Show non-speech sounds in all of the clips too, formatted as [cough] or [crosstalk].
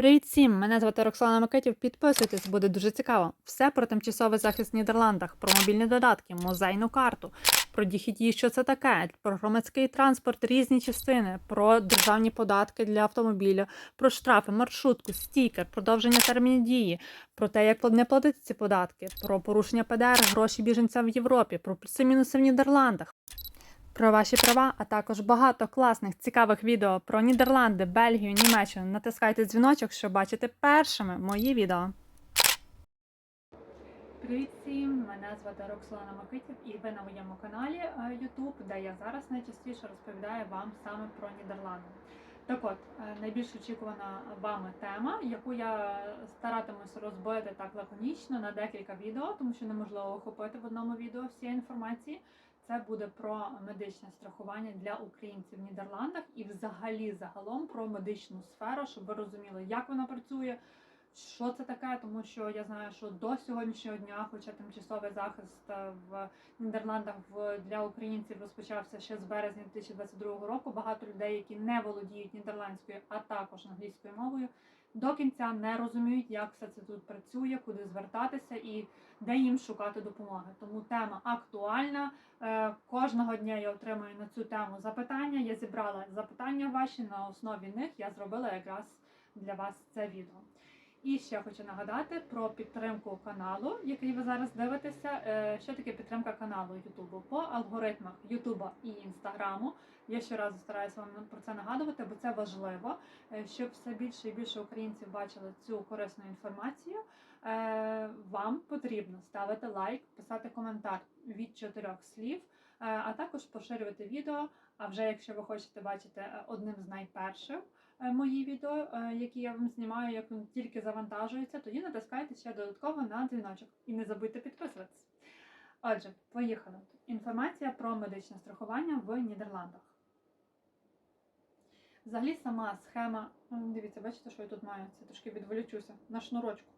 Привіт всім! Мене звати Роксолана Микитів. Підписуйтесь, буде дуже цікаво. Все про тимчасовий захист в Нідерландах, про мобільні додатки, музейну карту, про DHT, що це таке, про громадський транспорт, різні частини, про державні податки для автомобіля, про штрафи, маршрутку, стікер, продовження термінів дії, про те, як не платити ці податки, про порушення ПДР, гроші біженцям в Європі, про плюси-мінуси в Нідерландах. Про ваші права, а також багато класних цікавих відео про Нідерланди, Бельгію, Німеччину. Натискайте дзвіночок, щоб бачити першими мої відео. Привіт всім! Мене звати Роксолана Микитів і ви на моєму каналі е, YouTube, де я зараз найчастіше розповідаю вам саме про Нідерланди. Так от, е, найбільш очікувана вами тема, яку я старатимуся розбити так лаконічно на декілька відео, тому що неможливо охопити в одному відео всієї інформації. Це буде про медичне страхування для українців в Нідерландах і взагалі загалом про медичну сферу, щоб ви розуміли, як вона працює, що це таке, тому що я знаю, що до сьогоднішнього дня, хоча тимчасовий захист е, в Нідерландах для українців розпочався ще з березня 2022 року. Багато людей, які не володіють нідерландською, а також англійською мовою, до кінця не розуміють, як все це тут працює, куди звертатися і де їм шукати допомоги. Тому тема актуальна. Е, Кожного дня я отримую на цю тему запитання. Я зібрала запитання ваші на основі них. Я зробила якраз для вас це відео. І ще хочу нагадати про підтримку каналу, який ви зараз дивитеся. Е, Що таке підтримка каналу Ютубу по алгоритмах Ютуба і Інстаграму. Я щоразу стараюся вам про це нагадувати, бо це важливо, е, щоб все більше і більше українців бачили цю корисну інформацію. Е, Вам потрібно ставити лайк, писати коментар від чотирьох слів, е, а також поширювати відео. А вже якщо ви хочете бачити е, одним з найперших мої відео, які я вам знімаю, як він тільки завантажується, тоді натискайте ще додатково на дзвіночок і не забудьте підписуватися. Отже, поїхали. Інформація про медичне страхування в Нідерландах. Взагалі сама схема. Дивіться, бачите, що я тут маю? Це трошки відволічуся на шнурочку.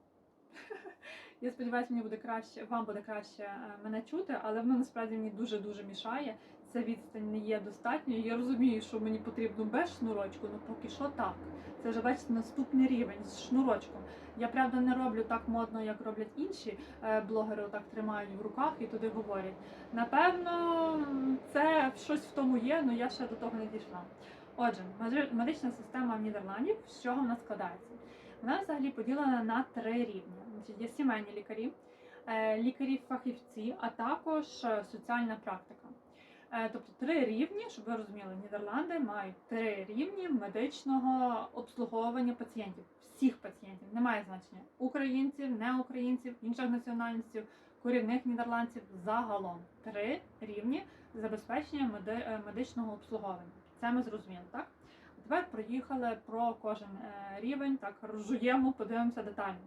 Я сподіваюся, мені буде краще, вам буде краще е, мене чути, але воно насправді мені дуже-дуже мішає. Ця відстань не є достатньою. Я розумію, що мені потрібно без шнурочку, але поки що так. Це вже бачите наступний рівень з шнурочком. Я правда не роблю так модно, як роблять інші е, блогери, отак тримають в руках і туди говорять. Напевно, це щось в тому є, але я ще до того не дійшла. Отже, меди- медична система в Нідерландів, з чого вона складається? Вона взагалі поділена на три рівні. Є сімейні лікарі, е, лікарі-фахівці, а також е, соціальна практика. Е, Тобто три рівні, щоб ви розуміли, Нідерланди мають три рівні медичного обслуговування пацієнтів, всіх пацієнтів, немає значення українців, неукраїнців, інших національностей, корінних нідерландців загалом три рівні забезпечення медичного обслуговування. Це ми зрозуміли, так? Тепер проїхали про кожен е, рівень, так розжуємо, подивимося детально.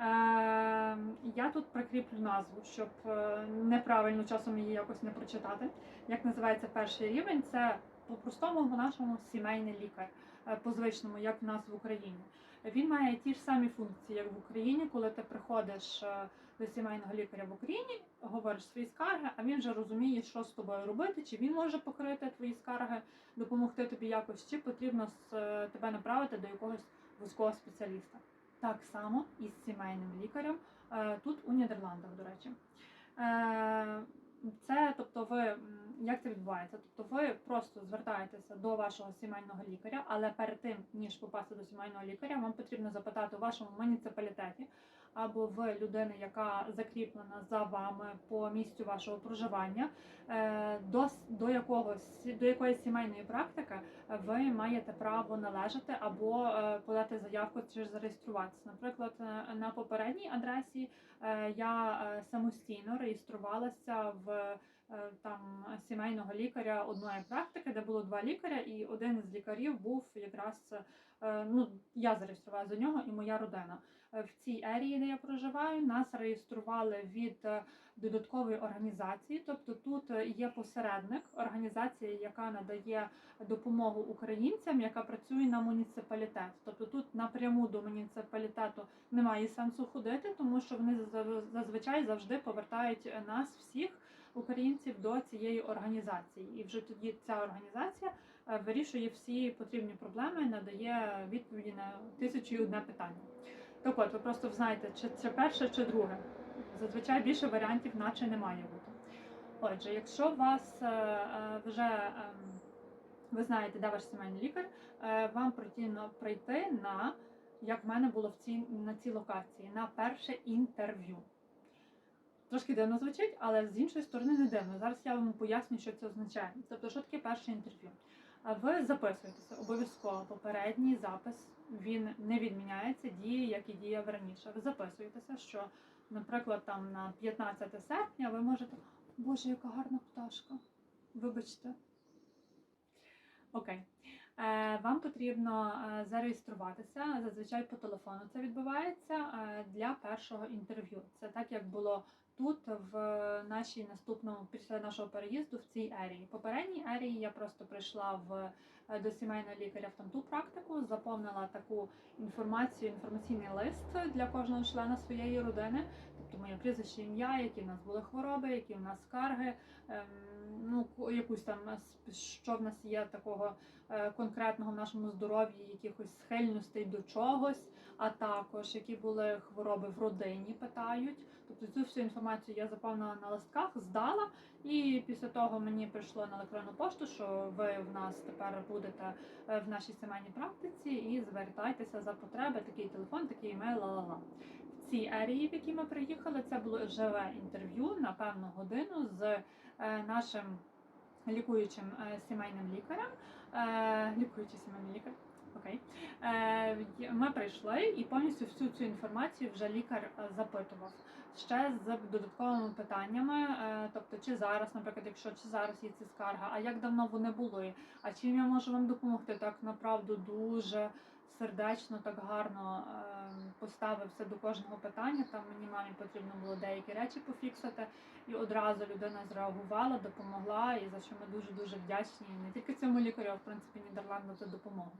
Е, я тут прикріплю назву, щоб е, неправильно часом її якось не прочитати. Як називається перший рівень? Це по-простому в нашому сімейний лікар, по звичному, як в нас в Україні. Він має ті ж самі функції, як в Україні, коли ти приходиш е, до сімейного лікаря в Україні, говориш свої скарги, а він вже розуміє, що з тобою робити, чи він може покрити твої скарги, допомогти тобі якось, чи потрібно е, тебе направити до якогось вузького спеціаліста. Так само і з сімейним лікарем е, тут у Нідерландах, до речі. Це, тобто, ви як це відбувається? Тобто, ви просто звертаєтеся до вашого сімейного лікаря, але перед тим ніж попасти до сімейного лікаря, вам потрібно запитати у вашому муніципалітеті або в людини, яка закріплена за вами по місцю вашого проживання, е, до, до якогось до якоїсь сімейної практики ви маєте право належати або е, подати заявку чи зареєструватися. Наприклад, е, на попередній адресі е, я е, самостійно реєструвалася в е, там сімейного лікаря одної практики, де було два лікаря, і один з лікарів був якраз е, ну я зареєструвала за нього і моя родина. В цій ерії, де я проживаю, нас реєстрували від е, додаткової організації. Тобто тут е, є посередник, організація, яка надає допомогу українцям, яка працює на муніципалітет. Тобто тут напряму до муніципалітету немає сенсу ходити, тому що вони заз- зазвичай завжди повертають нас всіх українців до цієї організації. І вже тоді ця організація е, вирішує всі потрібні проблеми, надає відповіді на тисячу і одне питання. Так от, ви просто знаєте, чи це перше, чи друге. Зазвичай більше варіантів, наче не має бути. Отже, якщо вас е, е, вже ем, ви знаєте, де ваш сімейний лікар, е, вам потрібно прийти на, як в мене було в цій, на цій локації, на перше інтерв'ю. Трошки дивно звучить, але з іншої сторони не дивно. Зараз я вам поясню, що це означає. Тобто, що таке перше інтерв'ю? Ви записуєтеся обов'язково попередній запис. Він не відміняється, діє, як і діяв раніше. Ви записуєтеся, що, наприклад, там на 15 серпня ви можете. Боже, яка гарна пташка. Вибачте. Окей. Е, Вам потрібно е, зареєструватися. Зазвичай по телефону це відбувається е, для першого інтерв'ю. Це так, як було тут, в нашій наступному після нашого переїзду в цій ерії. Попередній ерії я просто прийшла в е, до сімейного лікаря в там ту практику, заповнила таку інформацію, інформаційний лист для кожного члена своєї родини, тобто моє прізвище, ім'я, які в нас були хвороби, які в нас скарги, ем, ну ку- якусь там е, що в нас є такого е, конкретного в нашому здоров'ї, якихось схильностей до чогось, а також які були хвороби в родині, питають. Тобто цю всю інформацію я заповнила на листках, здала, і після того мені прийшло на електронну пошту, що ви в нас тепер будете е, в нашій сімейній практиці і звертайтеся за потреби, такий телефон, такий емейл, ла-ла-ла. В цій ерії, в якій ми приїхали, це було живе інтерв'ю на певну годину з е, нашим лікуючим е, сімейним лікарем. Лікуючий сімейний лікар. Окей. Е, ми прийшли і повністю всю цю інформацію вже лікар е, запитував. Ще з додатковими питаннями, е, тобто, чи зараз, наприклад, якщо чи зараз є ці скарга, а як давно вони були, а чим я можу вам допомогти? Так направду дуже сердечно, так гарно поставився до кожного питання. Там мені мамі потрібно було деякі речі пофіксити, і одразу людина зреагувала, допомогла, і за що ми дуже дуже вдячні не тільки цьому лікарю, а в принципі Нідерландам за допомогу.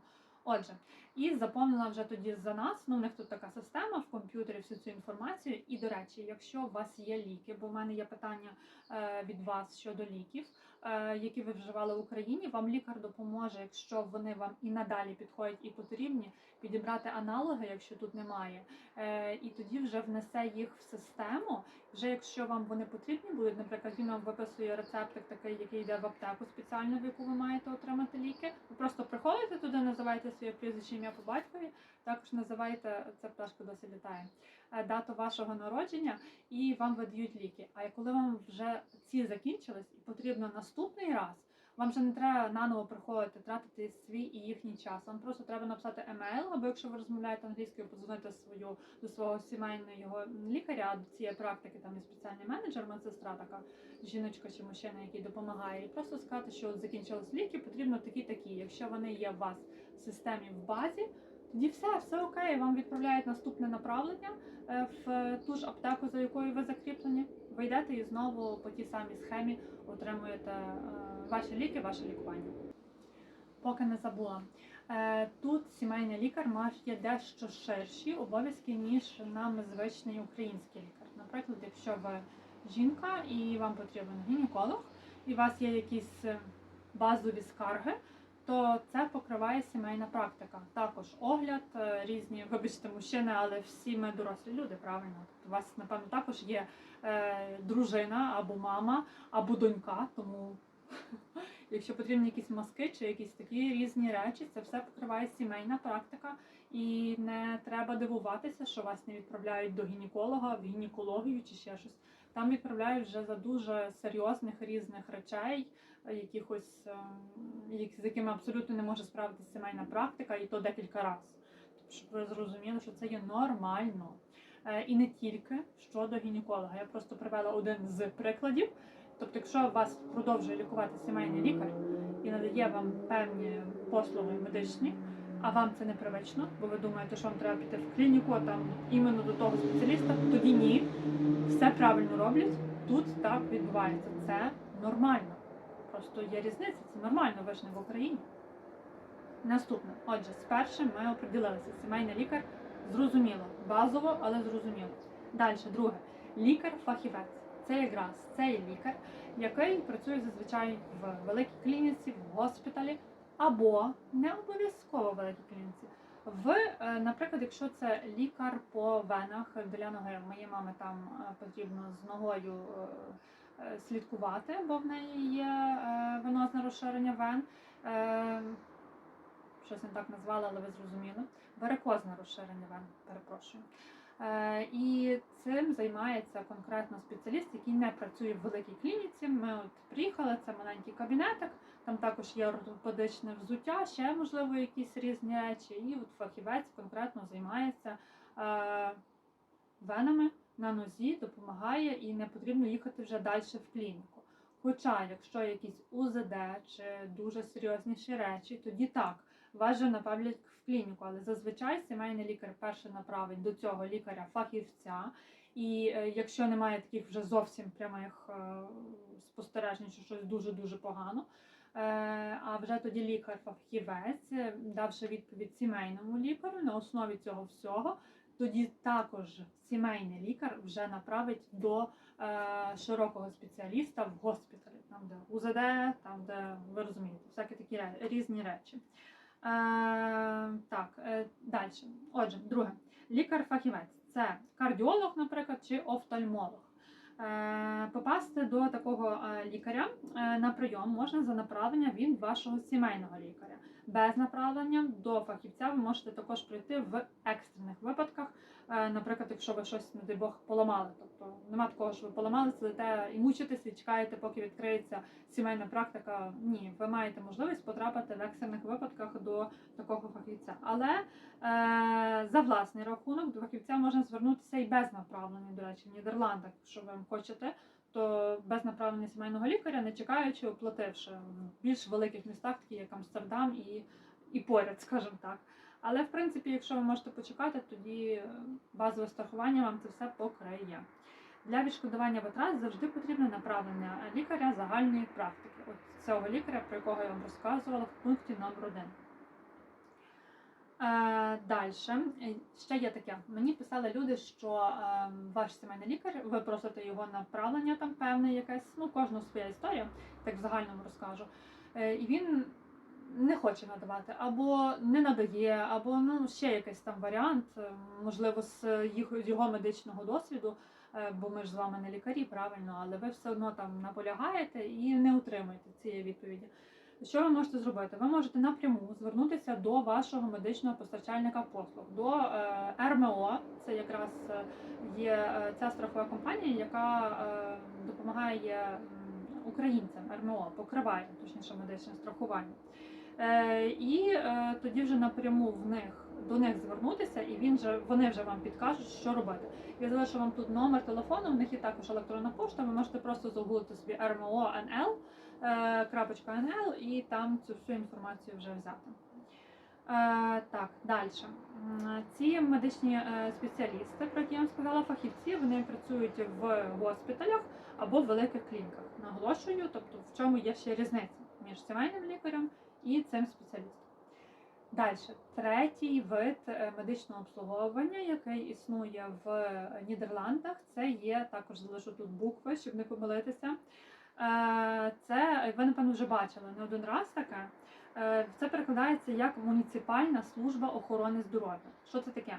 Отже, і заповнила вже тоді за нас. Ну, в них тут така система в комп'ютері всю цю інформацію. І до речі, якщо у вас є ліки, бо в мене є питання е, від вас щодо ліків, е, які ви вживали в Україні, вам лікар допоможе, якщо вони вам і надалі підходять і потрібні, підібрати аналоги, якщо тут немає, е, і тоді вже внесе їх в систему. Вже якщо вам вони потрібні будуть, наприклад, він вам виписує рецептик такий, який йде в аптеку спеціально, в яку ви маєте отримати ліки. Ви просто приходите туди, називаєте своє прізвище ім'я по батькові, також називаєте ця пташка досі літає, е, дату вашого народження, і вам видають ліки. А коли вам вже ці закінчились і потрібно наступний раз. Вам вже не треба наново приходити, тратити свій і їхній час. Вам просто треба написати емейл, або якщо ви розмовляєте англійською, подзвонити свою до свого сімейного лікаря, до цієї практики там є спеціальний менеджер, медсестра така жіночка чи мужчина, який допомагає, і просто сказати, що закінчились ліки, потрібно такі такі. Якщо вони є у вас в системі в базі, тоді все, все окей. Вам відправляють наступне направлення е, в ту ж аптеку, за якою ви закріплені. Ви йдете і знову по тій самій схемі отримуєте е, ваші ліки, ваше лікування. Поки не забула. Е, Тут сімейний лікар має дещо ширші обов'язки, ніж нам звичний український лікар. Наприклад, якщо ви жінка і вам потрібен гінеколог, і у вас є якісь е, базові скарги, то це покриває сімейна практика. Також огляд, різні, вибачте, мужчини, але всі ми дорослі люди, правильно. У вас, напевно, також є дружина або мама, або донька, тому [laughs] якщо потрібні якісь маски чи якісь такі різні речі, це все покриває сімейна практика. І не треба дивуватися, що вас не відправляють до гінеколога, в гінекологію чи ще щось. Там відправляють вже за дуже серйозних різних речей, е, якихось ем, з якими абсолютно не може справитися сімейна практика, і то декілька разів. Щоб ви зрозуміли, що це є нормально. Е, І не тільки щодо гінеколога. Я просто привела один з прикладів. Тобто, якщо вас продовжує лікувати сімейний лікар і надає вам певні послуги медичні, а вам це не привично, бо ви думаєте, що вам треба піти в клініку, а там іменно до того спеціаліста, тоді ні, все правильно роблять. Тут так відбувається. Це нормально. Просто є різниця, це нормально, ви ж не в Україні. Наступне, отже, спершу ми оприділилися. Сімейний лікар зрозуміло, базово, але зрозуміло. Далі, друге, лікар-фахівець. Це якраз цей лікар, який працює зазвичай в великій клініці, в госпіталі, або не обов'язково в великій клініці. В, е, наприклад, якщо це лікар по венах для ноги, моїй мами там е, потрібно з ногою е, слідкувати, бо в неї є венозне розширення вен. Щось не так назвала, але ви зрозуміли. Варикозне розширення вен, перепрошую. Е, І цим займається конкретно спеціаліст, який не працює в великій клініці. Ми от приїхали, це маленький кабінетик, там також є ортопедичне взуття, ще можливо якісь різні речі. І от фахівець конкретно займається е, венами на нозі, допомагає і не потрібно їхати вже далі в клініку. Хоча, якщо якісь УЗД чи дуже серйозніші речі, тоді так, вас же направлять клініку, але зазвичай сімейний лікар перше направить до цього лікаря-фахівця. І е, якщо немає таких вже зовсім прямих е, спостережень, що щось дуже-дуже погано, е, а вже тоді лікар-фахівець, давши відповідь сімейному лікарю на основі цього всього, тоді також сімейний лікар вже направить до широкого спеціаліста в госпіталі, там де УЗД, там де ви розумієте, всякі такі різні речі. Е, так, е, далі. Отже, друге, лікар-фахівець це кардіолог, наприклад, чи офтальмолог. Е, Попасти до такого лікаря на прийом можна за направленням від вашого сімейного лікаря. Без направлення до фахівця ви можете також прийти в екстрених випадках. Е, Наприклад, якщо ви щось, не дай Бог, поламали. Тобто нема такого, що ви поламали, сидите і мучитесь, і чекаєте, поки відкриється сімейна практика. Ні, ви маєте можливість потрапити в екстрених випадках до такого фахівця. Але е, за власний рахунок до фахівця можна звернутися і без направлення. До речі, в Нідерландах, якщо ви хочете, то без направлення сімейного лікаря, не чекаючи, оплативши в більш великих містах, такі як Амстердам і, і поряд, скажімо так. Але в принципі, якщо ви можете почекати, тоді е, базове страхування вам це все покриє. Для відшкодування витрат завжди потрібне направлення лікаря загальної практики. От цього лікаря, про якого я вам розказувала в пункті номер 1. Е, Далі ще є таке. Мені писали люди, що е, ваш сімейний лікар, ви просите його направлення там певне якесь, ну кожного своя історія, так в загальному розкажу. Е, і він не хоче надавати, або не надає, або ну ще якийсь там варіант, е, можливо, з їх його медичного досвіду, е, бо ми ж з вами не лікарі, правильно, але ви все одно там наполягаєте і не отримуєте цієї відповіді. Що ви можете зробити? Ви можете напряму звернутися до вашого медичного постачальника послуг, до е, РМО. Це якраз є ця страхова компанія, яка допомагає українцям РМО, покриває точніше медичне страхування. Е, і е, тоді вже напряму в них до них звернутися, і він же вони вже вам підкажуть, що робити. Я залишу вам тут номер телефону. В них є також електронна пошта. Ви можете просто загуглити собі НЛ е, і там цю всю інформацію вже взяти. Так, далі. Ці медичні спеціалісти, про які я вам сказала, фахівці, вони працюють в госпіталях або в великих клініках. Наголошую, тобто в чому є ще різниця між сімейним лікарем і цим спеціалістом. Далі, третій вид е, медичного обслуговування, який існує в Нідерландах, це є також залишу тут букви, щоб не помилитися. Е, Це ви напевно вже бачили не один раз таке. Е, Це перекладається як муніципальна служба охорони здоров'я. Що це таке?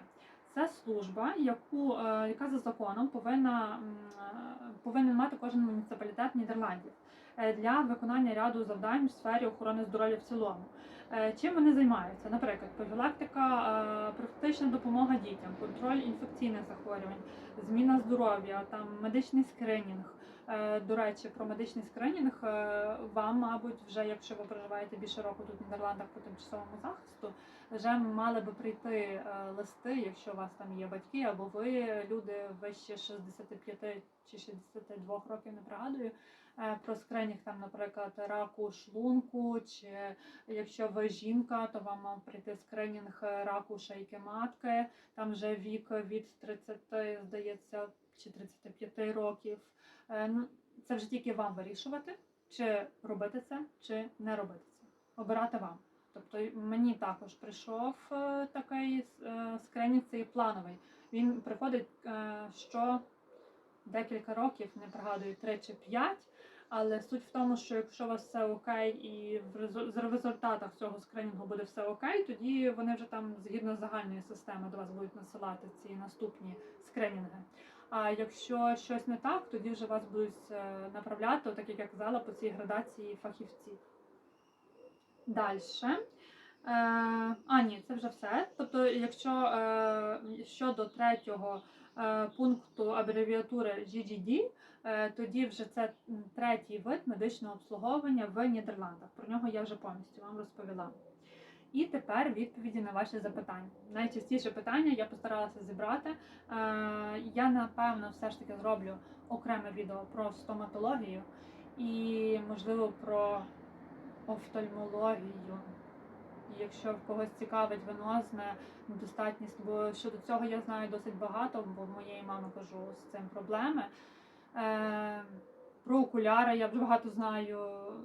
Це служба, яку яка за законом повинна повинен мати кожен муніципалітет Нідерландів для виконання ряду завдань в сфері охорони здоров'я в цілому. Е, Чим вони займаються? Наприклад, профілактика, е, профілактична допомога дітям, контроль інфекційних захворювань, зміна здоров'я, там медичний скринінг. Е, До речі, про медичний скринінг е, вам, мабуть, вже якщо ви проживаєте більше року тут в Нідерландах по тимчасовому захисту, вже мали би прийти е, листи, якщо у вас там є батьки, або ви люди вище 65 чи 62 років, не пригадую. Е, Про скринінг там, наприклад, раку шлунку, чи якщо ви жінка, то вам мав прийти скринінг раку шийки матки, там вже вік від 30, здається, чи 35 років. Е, Ну, це вже тільки вам вирішувати, чи робити це, чи не робити це. Обирати вам. Тобто мені також прийшов е, такий скринінг, цей плановий. Він приходить що декілька років, не пригадую, 3 чи 5. Але суть в тому, що якщо у вас все окей, і в результатах цього скринінгу буде все окей, тоді вони вже там згідно загальної системи до вас будуть насилати ці наступні скринінги. А якщо щось не так, тоді вже вас будуть е, направляти, так як я казала, по цій градації фахівці. Далі. Е, а, ні, це вже все. Тобто, якщо е, щодо третього пункту абревіатури GGD, тоді вже це третій вид медичного обслуговування в Нідерландах. Про нього я вже повністю вам розповіла. І тепер відповіді на ваші запитання. Найчастіше питання я постаралася зібрати. Е, я напевно все ж таки зроблю окреме відео про стоматологію і, можливо, про офтальмологію. Якщо в когось цікавить венозна недостатність, бо щодо цього я знаю досить багато, бо в моєї мами кажу з цим проблеми. Е, про окуляри я вже багато знаю.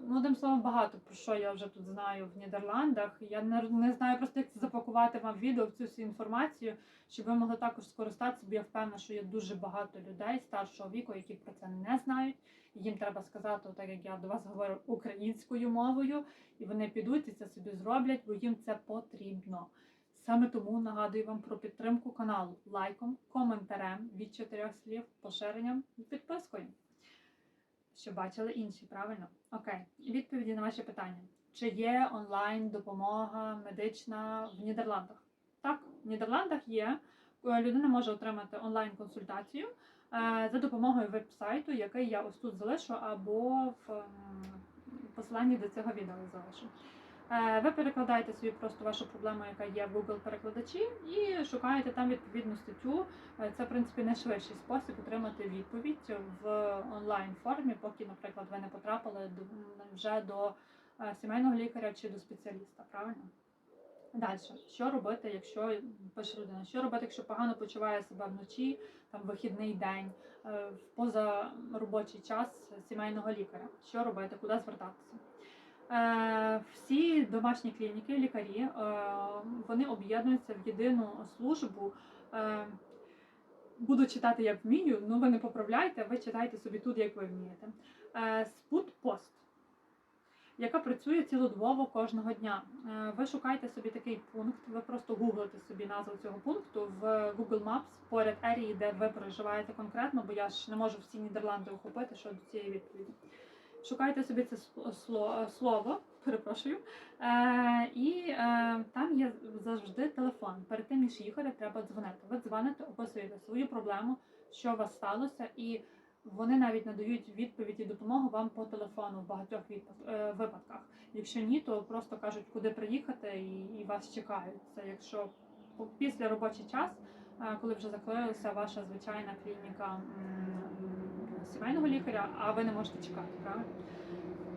Ну, одним словом, багато про що я вже тут знаю в Нідерландах. Я не, не знаю просто, як це запакувати вам відео в цю всю інформацію, щоб ви могли також скористатися, бо я впевнена, що є дуже багато людей старшого віку, які про це не знають. Їм треба сказати, так як я до вас говорю українською мовою, і вони підуть і це собі зроблять, бо їм це потрібно. Саме тому нагадую вам про підтримку каналу лайком, коментарем від чотирьох слів, поширенням і підпискою. Щоб бачили інші, правильно? Окей, відповіді на ваші питання. Чи є онлайн допомога медична в Нідерландах? Так, в Нідерландах є. Е, Людина може отримати онлайн консультацію е, за допомогою веб-сайту, який я ось тут залишу, або в ем, посиланні до цього відео залишу. Е, Ви перекладаєте собі просто вашу проблему, яка є в Google перекладачі, і шукаєте там відповідну статтю. Е, Це, в принципі, найшвидший спосіб отримати відповідь в онлайн формі, поки, наприклад, ви не потрапили вже до е, сімейного лікаря чи до спеціаліста. Правильно? Далі, що робити, якщо пише людина, що робити, якщо погано почуває себе вночі, там вихідний день, в позаробочий час сімейного лікаря? Що робити, куди звертатися? Е, Всі домашні клініки, лікарі, е, вони об'єднуються в єдину службу. Е, Буду читати, як вмію, ну ви не поправляйте, ви читайте собі тут, як ви вмієте. Спутпост, яка працює цілодобово кожного дня. Ви шукаєте собі такий пункт, ви просто гуглите собі назву цього пункту в Google Maps поряд ерії, де ви проживаєте конкретно, бо я ж не можу всі Нідерланди охопити щодо цієї відповіді. Шукайте собі це слово, перепрошую, е, і е, там є завжди телефон. Перед тим ніж їхати, треба дзвонити. Ви дзвоните, описуєте свою проблему, що у вас сталося, і вони навіть надають відповідь і допомогу вам по телефону в багатьох е, випадках. Якщо ні, то просто кажуть, куди приїхати, і, вас чекають. Це якщо після робочий час, коли вже закрилася ваша звичайна клініка сімейного лікаря, а ви не можете чекати, правильно?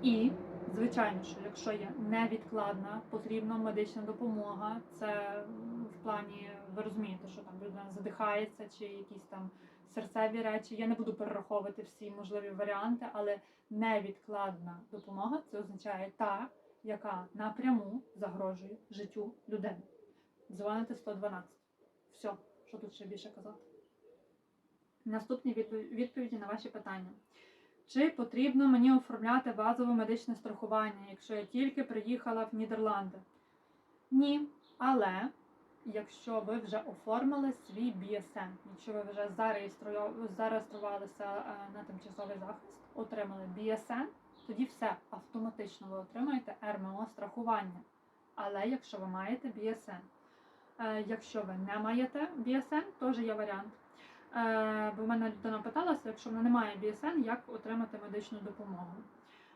І звичайно, що якщо є невідкладна потрібна медична допомога, це в плані ви розумієте, що там людина задихається чи якісь там серцеві речі. Я не буду перераховувати всі можливі варіанти, але невідкладна допомога це означає та, яка напряму загрожує життю людини. Дзвоните 112. Все, що тут ще більше казати. Наступні відповіді на ваші питання. Чи потрібно мені оформляти базове медичне страхування, якщо я тільки приїхала в Нідерланди? Ні. Але якщо ви вже оформили свій BSN, якщо ви вже зареєструвалися е, на тимчасовий захист, отримали BSN, тоді все автоматично ви отримаєте РМО страхування. Але якщо ви маєте BSN, Е, якщо ви не маєте BSN, теж є варіант. Е, Бо в мене людина питалася, якщо вона не має BSN, як отримати медичну допомогу.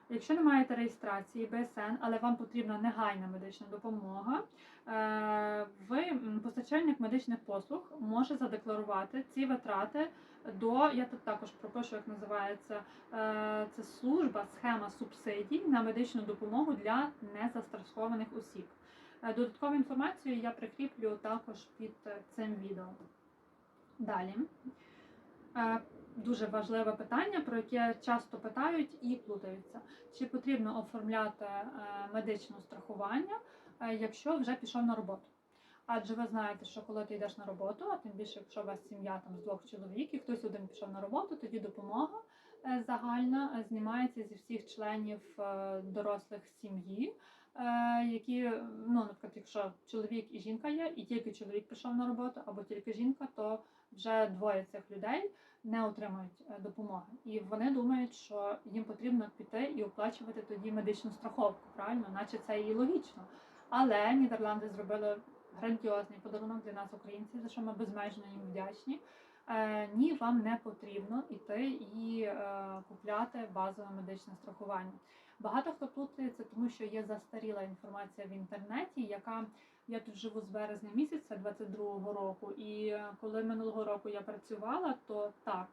Якщо не маєте реєстрації BSN, але вам потрібна негайна медична допомога, е, ви постачальник медичних послуг може задекларувати ці витрати до я тут також пропишу, як називається е, це служба, схема субсидій на медичну допомогу для незастрахованих осіб. Додаткову інформацію я прикріплю також під цим відео. Далі. Е, Дуже важливе питання, про яке часто питають і плутаються. Чи потрібно оформляти е, медичне страхування, е, якщо вже пішов на роботу? Адже ви знаєте, що коли ти йдеш на роботу, а тим більше, якщо у вас сім'я там з двох чоловік, і хтось один пішов на роботу, тоді допомога загальна знімається зі всіх членів дорослих сім'ї, які, ну, наприклад, якщо чоловік і жінка є, і тільки чоловік пішов на роботу, або тільки жінка, то вже двоє цих людей не отримують е, допомоги. І вони думають, що їм потрібно піти і оплачувати тоді медичну страховку, правильно, наче це і логічно. Але Нідерланди зробили грандіозний подарунок для нас, українців, за що ми безмежно їм вдячні. Е, ні, вам не потрібно йти і е, купляти базове медичне страхування. Багато хто плутається, тому що є застаріла інформація в інтернеті, яка я тут живу з березня місяця 22-го року. І е, коли минулого року я працювала, то так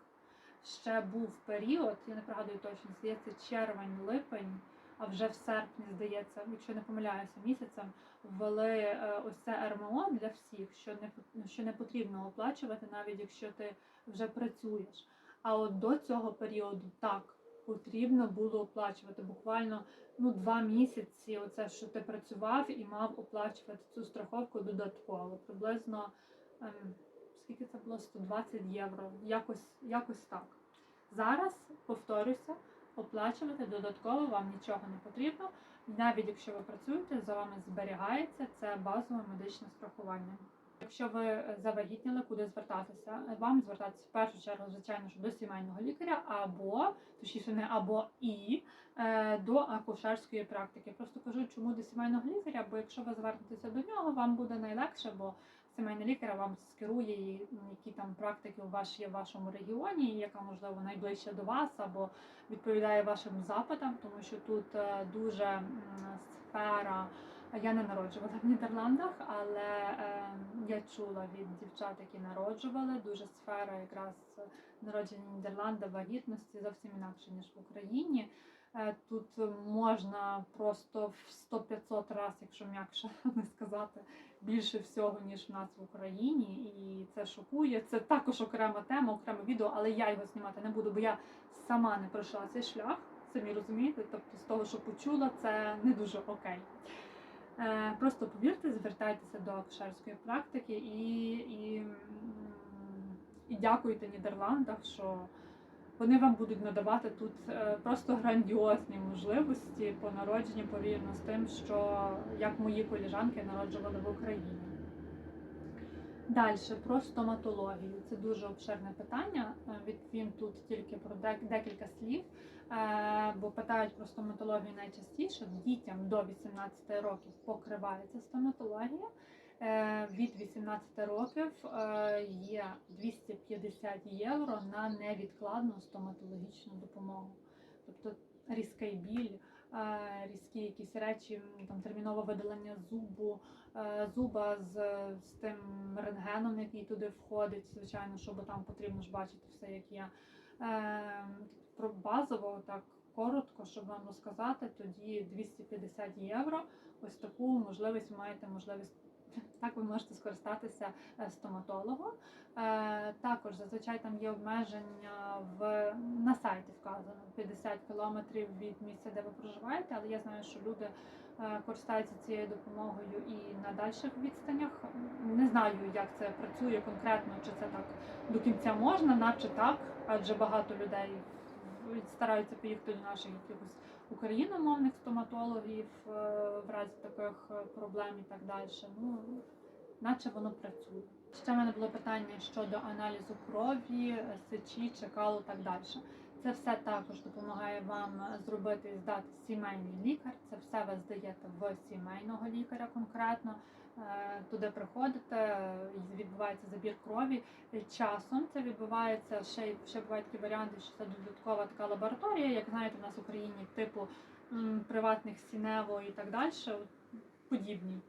ще був період, я не пригадую точно, здається, червень, липень, а вже в серпні, здається, якщо не помиляюся, місяцем ввели е, ось це РМО для всіх, що не що не потрібно оплачувати, навіть якщо ти вже працюєш. А от до цього періоду так потрібно було оплачувати буквально ну два місяці. Оце що ти працював і мав оплачувати цю страховку додатково. Приблизно ем, скільки це було 120 євро. Якось, якось так. Зараз повторюся, оплачувати додатково вам нічого не потрібно. Навіть якщо ви працюєте, за вами зберігається це базове медичне страхування. Якщо ви завагітніли, куди звертатися? Вам звертатися в першу чергу, звичайно, що до сімейного лікаря, або точніше не або і е, до акушерської практики. Просто кажу, чому до сімейного лікаря, бо якщо ви звернетеся до нього, вам буде найлегше, бо сімейний лікар вам скерує, які там практики у вас є в вашому регіоні, яка можливо найближча до вас, або відповідає вашим запитам, тому що тут е, дуже сфера. Я не народжувала в Нідерландах, але е, я чула від дівчат, які народжували, дуже сфера якраз народження Нідерланда, вагітності зовсім інакше, ніж в Україні. Е, Тут можна просто в 100-500 разів, якщо м'якше [laughs] не сказати, більше всього, ніж в нас в Україні. І це шокує. Це також окрема тема, окреме відео, але я його знімати не буду, бо я сама не пройшла цей шлях. Самі розумієте, тобто з того, що почула, це не дуже окей. Е, Просто повірте, звертайтеся до акушерської практики і, і, і дякуйте Нідерландах, що вони вам будуть надавати тут е, просто грандіозні можливості по народженню порівняно з тим, що як мої коліжанки народжували в Україні. Далі про стоматологію. Це дуже обширне питання. Е, Відповім тут тільки про дек- декілька слів, Е, бо питають про стоматологію найчастіше. Дітям до 18 років покривається стоматологія. Е, Від 18 років є 250 євро на невідкладну стоматологічну допомогу. Тобто різкий біль, різкі якісь речі, там термінове видалення зубу, зуба з, з тим рентгеном, який туди входить, звичайно, щоб там потрібно ж бачити все, як є. Е, Про базово так коротко, щоб вам розказати, тоді 250 євро. Ось таку можливість маєте можливість. Так ви можете скористатися е, стоматологом. Е, також зазвичай там є обмеження в на сайті вказано 50 кілометрів від місця, де ви проживаєте, але я знаю, що люди е, користаються цією допомогою і на дальших відстанях. Не знаю, як це працює конкретно, чи це так до кінця можна, наче так, адже багато людей стараються поїхати до наших якихось україномовних стоматологів е, в разі таких е, проблем і так далі. Ну, наче воно працює. Ще в мене було питання щодо аналізу крові, е, сечі, чекалу і так далі. Це все також допомагає вам зробити і здати сімейний лікар. Це все ви здаєте в сімейного лікаря конкретно. Е, Туди приходите, відбувається забір крові. Часом це відбувається ще й- ще бувають такі варіанти, що це додаткова така лабораторія, як знаєте, у нас в Україні типу приватних Сінево і так далі. Подібні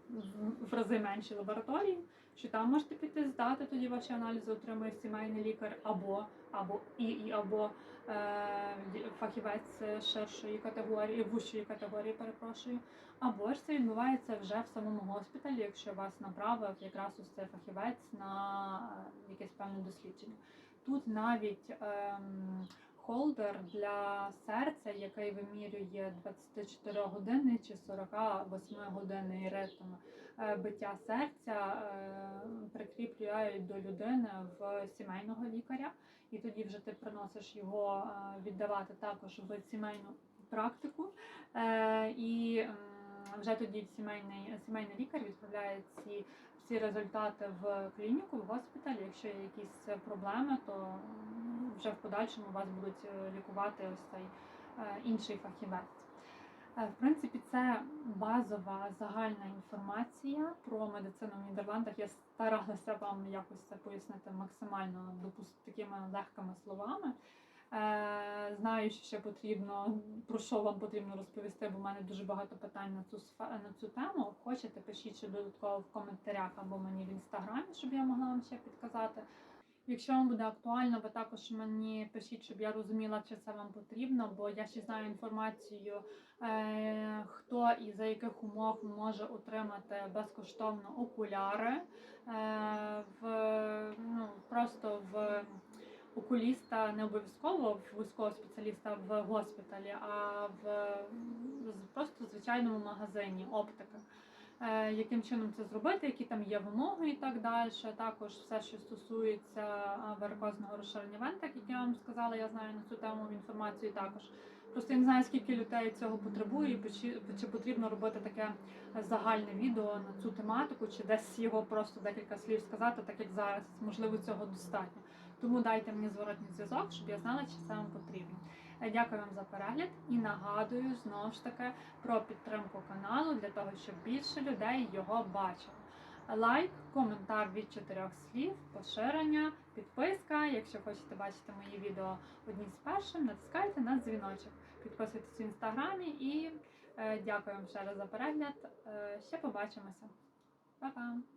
в- рази менші лабораторії, що там можете піти здати, тоді ваші аналізи отримує сімейний лікар або або і, і або е, фахівець ширшої категорії, вищої категорії, перепрошую. Або ж це відбувається вже в самому госпіталі, якщо вас направив якраз ось цей фахівець на е, якесь певне дослідження. Тут навіть ем, холдер для серця, який вимірює 24 години чи 48 годинний ритм е, биття серця, е, прикріплюють до людини в сімейного лікаря, і тоді вже ти приносиш його е, віддавати також в сімейну практику. І вже тоді сімейний, сімейний лікар відправляє ці всі результати в клініку, в госпіталь. Якщо є якісь проблеми, то вже в подальшому вас будуть е, лікувати ось цей е, інший фахівець. Е, В принципі, це базова загальна інформація про медицину в Нідерландах. Я старалася вам якось це пояснити максимально такими легкими словами. Знаю, що ще потрібно, про що вам потрібно розповісти, бо в мене дуже багато питань на цю на цю тему. Хочете, пишіть ще додатково в коментарях або мені в інстаграмі, щоб я могла вам ще підказати. Якщо вам буде актуально, ви також мені пишіть, щоб я розуміла, чи це вам потрібно, бо я ще знаю інформацію, е, хто і за яких умов може отримати безкоштовно окуляри е, в ну просто в окуліста не обов'язково вузького спеціаліста в госпіталі, а в просто звичайному магазині оптика. Е, Яким чином це зробити, які там є вимоги і так далі. Також все, що стосується а, варикозного розширення вентик, як я вам сказала, я знаю на цю тему інформацію також. Просто я не знаю, скільки людей цього потребує, і чи потрібно робити таке загальне відео на цю тематику, чи десь його просто декілька слів сказати, так як зараз. Можливо, цього достатньо. Тому дайте мені зворотний зв'язок, щоб я знала, чи це вам потрібно. Дякую вам за перегляд і нагадую знову ж таки про підтримку каналу для того, щоб більше людей його бачило. Лайк, коментар від чотирьох слів, поширення, підписка. Якщо хочете бачити мої відео одні з першим, натискайте на дзвіночок. Підписуйтесь в інстаграмі і е, дякую вам ще раз за перегляд. Е, ще побачимося. Па-па!